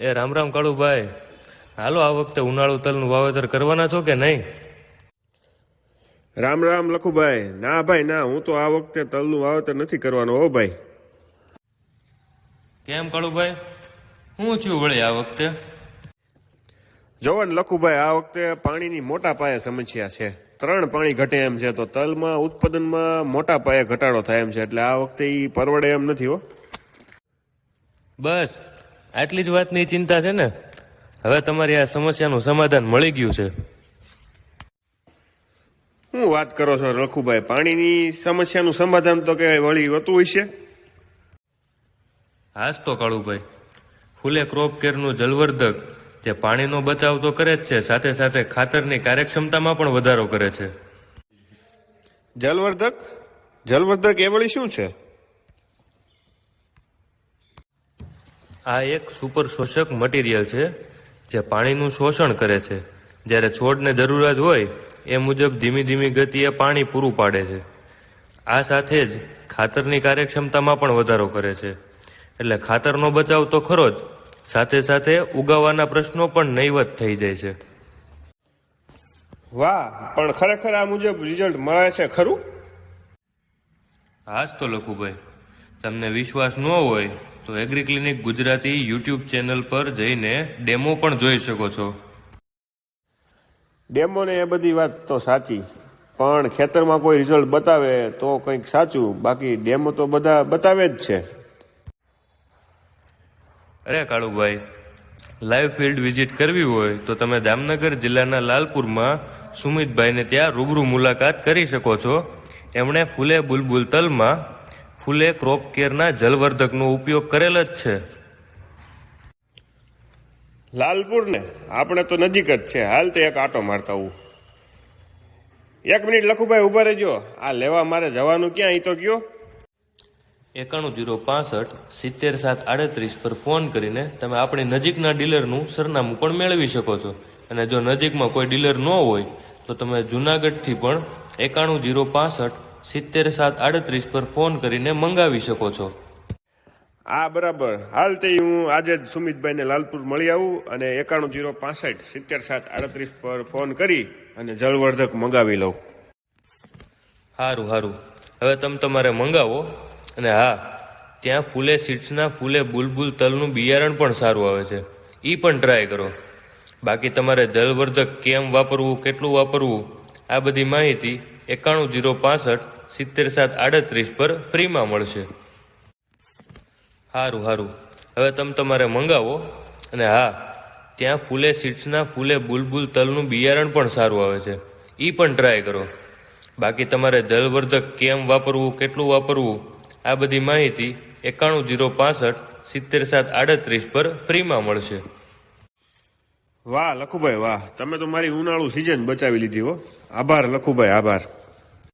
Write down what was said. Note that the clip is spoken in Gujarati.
એ રામ રામ કાળુભાઈ. હાલો આ વખતે ઉનાળુ તલનું વાવેતર કરવાના છો કે નહીં? રામ રામ લખુભાઈ. ના ભાઈ ના હું તો આ વખતે તલનું વાવેતર નથી કરવાનો હો ભાઈ. કેમ કાળુભાઈ? હું છું વળી આ વખતે? જોવન લખુભાઈ આ વખતે પાણીની મોટા પાયે સમસ્યા છે. ત્રણ પાણી ઘટે એમ છે તો તલમાં ઉત્પાદનમાં મોટા પાયે ઘટાડો થાય એમ છે એટલે આ વખતે એ પરવડે એમ નથી હો. બસ. આટલી જ વાતની ચિંતા છે ને? હવે તમારી આ સમસ્યાનું સમાધાન મળી ગયું છે. હું વાત કરો છો રખુભાઈ પાણીની સમસ્યાનું સમાધાન તો કે વળી હોતું હશે હાસ તો કાળુભાઈ ફૂલે ક્રોપ કેરનું જલવર્ધક જે પાણીનો બચાવ તો કરે જ છે સાથે સાથે ખાતરની કાર્યક્ષમતામાં પણ વધારો કરે છે. જલવર્ધક? જલવર્ધક એ વળી શું છે? આ એક સુપર શોષક મટીરિયલ છે જે પાણીનું શોષણ કરે છે. જ્યારે છોડને જરૂરિયાત હોય એ મુજબ ધીમી ધીમી ગતિએ પાણી પૂરું પાડે છે. આ સાથે જ ખાતરની કાર્યક્ષમતામાં પણ વધારો કરે છે. એટલે ખાતરનો બચાવ તો ખરો જ સાથે સાથે ઉગાવવાના પ્રશ્નો પણ નહીવત થઈ જાય છે. વાહ પણ ખરેખર આ મુજબ રિઝલ્ટ મળે છે ખરું? હાજ તો લખુભાઈ તમને વિશ્વાસ ન હોય તો agri clinic Gujarati YouTube channel પર જઈને ડેમો પણ જોઈ શકો છો. ડેમો ને એ બધી વાત તો સાચી પણ ખેતરમાં કોઈ રિઝલ્ટ બતાવે તો કંઈક સાચું બાકી ડેમો તો બધા બતાવે જ છે. અરે કાળુભાઈ લાઈવ ફિલ્ડ વિઝિટ કરવી હોય તો તમે જામનગર જિલ્લાના લાલપુરમાં સુમિતભાઈને ત્યાં રૂબરૂ મુલાકાત કરી શકો છો. એમણે ફૂલે બુલબુલ તલમાં ફૂલે ક્રોપ કેરના જલવર્ધકનો ઉપયોગ કરેલ જ છે. લાલપુર ને આપણે તો નજીક જ છે. હાલ તો એક આટો મારતા હું એક મિનિટ લખુભાઈ ઊભા રહેજો. આ લેવા મારે જવાનું ક્યાં? અહીં તો કયો. એકાણું જીરો પાસઠ સિત્તેર સાત આડત્રીસ પર ફોન કરીને તમે આપણી નજીકના ડીલરનું સરનામું પણ મેળવી શકો છો. અને જો નજીકમાં કોઈ ડીલર ન હોય તો તમે જુનાગઢથી પણ એકાણું જીરો પાસઠ સિત્તેર સાત આડત્રીસ પર ફોન કરીને મંગાવી શકો છો. આ બરાબર. હાલ તે હું આજે જ સુમિતભાઈને લાલપુર મળી આવું અને એકાણું જીરો પાસઠ સિત્તેર સાત આડત્રીસ પર ફોન કરી અને જળવર્ધક મંગાવી લઉં. સારું સારું હવે તમે તમારે મંગાવો. અને હા ત્યાં ફૂલે સીડ્સના ફૂલે બુલબુલ તલનું બિયારણ પણ સારું આવે છે. એ પણ ટ્રાય કરો. બાકી તમારે જલવર્ધક કેમ વાપરવું કેટલું વાપરવું આ બધી માહિતી એકાણું જીરો પાસઠ સિત્તેર સાત આડત્રીસ પર ફ્રીમાં મળશે. સારું સારું હવે તમે તમારે મંગાવો. અને હા, ત્યાં ફૂલે સીડ્સના, ફૂલે બુલબુલ તલનું બિયારણ પણ સારું આવે છે. એ પણ ટ્રાય કરો. બાકી તમારે જલવર્ધક કેમ વાપરવું, કેટલું વાપરવું, આ બધી માહિતી એકાણું જીરો પાસઠ સિત્તેર સાત આડત્રીસ પર ફ્રીમાં મળશે. વાહ લખુભાઈ વાહ. તમે તો મારી ઉનાળુ સિઝન બચાવી લીધી હો. આભાર લખુભાઈ આભાર.